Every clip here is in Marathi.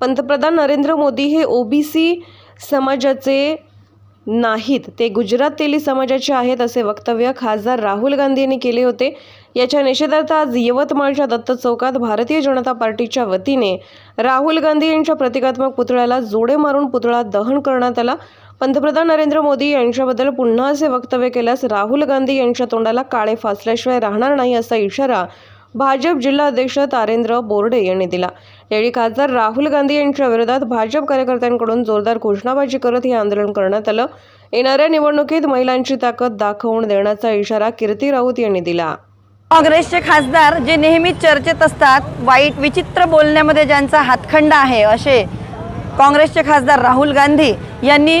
पंतप्रधान नरेंद्र मोदी हे ओबीसी समाजाचे नाहीत. ते गुजरात तेली समाजाचे आहेत असे वक्तव्य खासदार राहुल गांधी यांनी केले होते. याच्या निषेधार्थ आज यवतमाळच्या दत्त चौकात भारतीय जनता पार्टीच्या वतीने राहुल गांधी यांच्या प्रतिकात्मक पुतळ्याला जोडे मारून पुतळा दहन करण्यात आला. पंतप्रधान नरेंद्र मोदी यांच्याबद्दल पुन्हा असे वक्तव्य केल्यास राहुल गांधी यांच्या तोंडाला काळे फासल्याशिवाय राहणार नाही असा इशारा भाजप जिल्हाध्यक्ष तारेंद्र बोर्डे यांनी दिला. यावेळी खासदार राहुल गांधी यांच्या विरोधात भाजप कार्यकर्त्यांकडून जोरदार घोषणाबाजी करत हे आंदोलन करण्यात आलं. येणाऱ्या निवडणुकीत महिलांची ताकद दाखवून देण्याचा इशारा कीर्ती राऊत यांनी दिला. काँग्रेसचे खासदार जे नेहमी चर्चेत असतात वाईट विचित्र बोलण्यामध्ये ज्यांचा हातखंडा आहे असे काँग्रेसचे खासदार राहुल गांधी यांनी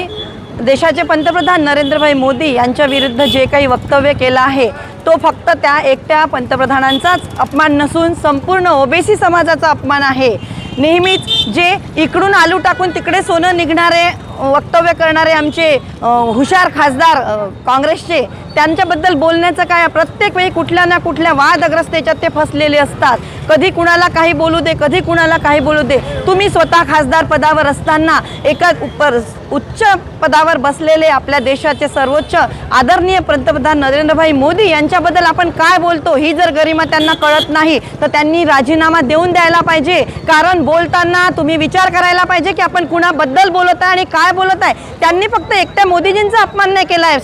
देशाचे पंतप्रधान नरेंद्रभाई मोदी यांच्या विरुद्ध जे काही वक्तव्य केलं आहे तो फक्त त्या एकट्या पंतप्रधानांचाच अपमान नसून संपूर्ण ओबीसी समाजाचा अपमान आहे. नेहमीच जे इकडून आलू टाकून तिकडे सोनं निघणारे वक्तव्य करणारे आमचे हुशार खासदार काँग्रेसचे त्यांच्याबद्दल बोलण्याचं काय? प्रत्येक वेळी कुठल्या ना कुठल्या वादग्रस्त याच्यात ते फसलेले असतात. कधी कुणाला काही बोलू दे कधी कुणाला काही बोलू दे. तुम्ही स्वतः खासदार पदावर असताना एका उपर उच्च पदावर बसलेले आपल्या देशाचे सर्वोच्च आदरणीय पंतप्रधान नरेंद्रभाई मोदी यांच्याबद्दल आपण काय बोलतो? ही जर गरिमा त्यांना कळत नाही तर त्यांनी राजीनामा देऊन द्यायला पाहिजे. कारण बोलताना तुम्ही विचार करायला पाहिजे की आपण कुणाबद्दल बोलत आहे आणि काय बोलत आहे? त्यांनी फक्त एकट्या मोदीजींचा अपमान नाही केला आहे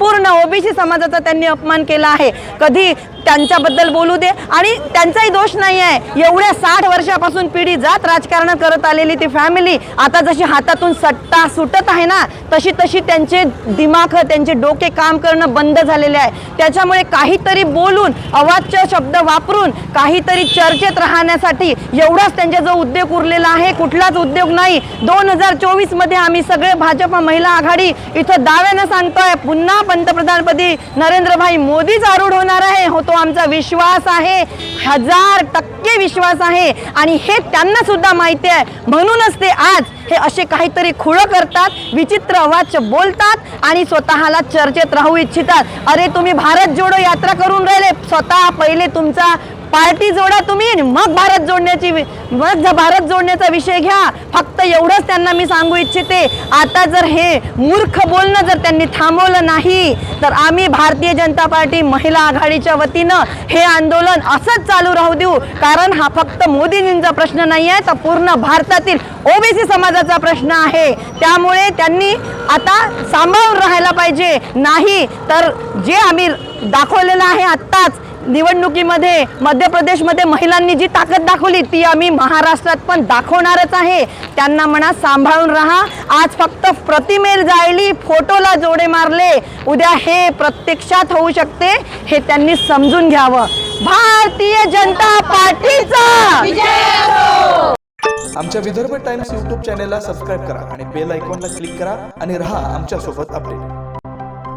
पूर्ण ओबीसी समाजाचा त्यांनी अपमान केला आहे. कधी त्यांच्याबद्दल बोलू दे. आणि त्यांचाही दोष नाही आहे. एवढ्या साठ वर्षापासून पिढी जात राजकारण करत आलेली ती फॅमिली आता जशी हातातून सट्टा सुटत आहे ना तशी तशी त्यांचे दिमाग त्यांचे डोके काम करणं बंद झालेले आहे. त्याच्यामुळे काहीतरी बोलून अवाच्य शब्द वापरून काहीतरी चर्चेत राहण्यासाठी एवढाच त्यांचा जो उद्योग उरलेला आहे कुठलाच उद्योग नाही. दोन हजार चोवीसमध्ये आम्ही सगळे भाजप महिला आघाडी इथं दाव्यानं सांगतोय पुन्हा पंतप्रधानपदी नरेंद्रभाई मोदीच आरूढ होणार आहे. होतो आमचा विश्वास आहे. हजार टक्के विश्वास आहे. आणि हे त्यांना सुद्धा माहिती आहे. म्हणूनच ते आज हे असे काहीतरी खुळं करतात विचित्र अवाच्य बोलतात आणि स्वतःला चर्चेत राहू इच्छितात. अरे तुम्ही भारत जोडो यात्रा करून राहिले. स्वतः पहिले तुमचा पार्टी जोडा तुम्ही मग भारत जोडण्याची मग भारत जोडण्याचा विषय घ्या. फक्त एवढंच त्यांना मी सांगू इच्छिते. आता जर हे मूर्ख बोलणं जर त्यांनी थांबवलं नाही तर आम्ही भारतीय जनता पार्टी महिला आघाडीच्या वतीनं हे आंदोलन असंच चालू राहू देऊ. कारण हा फक्त मोदीजींचा प्रश्न नाही आहे तर पूर्ण भारतातील ओबीसी समाजाचा प्रश्न आहे. त्यामुळे त्यांनी आता सांभाळून राहायला पाहिजे. नाही तर जे आम्ही दाखवलेलं आहे आत्ताच निवडणुकीमध्ये मध्य प्रदेशमध्ये महिलांनी जी ताकद दाखवली ती आम्ही महाराष्ट्रात पण दाखवणारच आहे. त्यांना म्हणा सांभाळून राहा. आज फक्त प्रतिमेल जायली फोटोला जोडे मारले. उद्या हे प्रत्यक्षात होऊ शकते हे त्यांनी समजून घ्यावं. भारतीय जनता पार्टीचा! आमच्या विदर्भ टाइम्स यूट्यूब चॅनेलला सबस्क्राईब करा आणि बेल आयकॉनला क्लिक करा आणि रहा आमच्यासोबत अपडेट.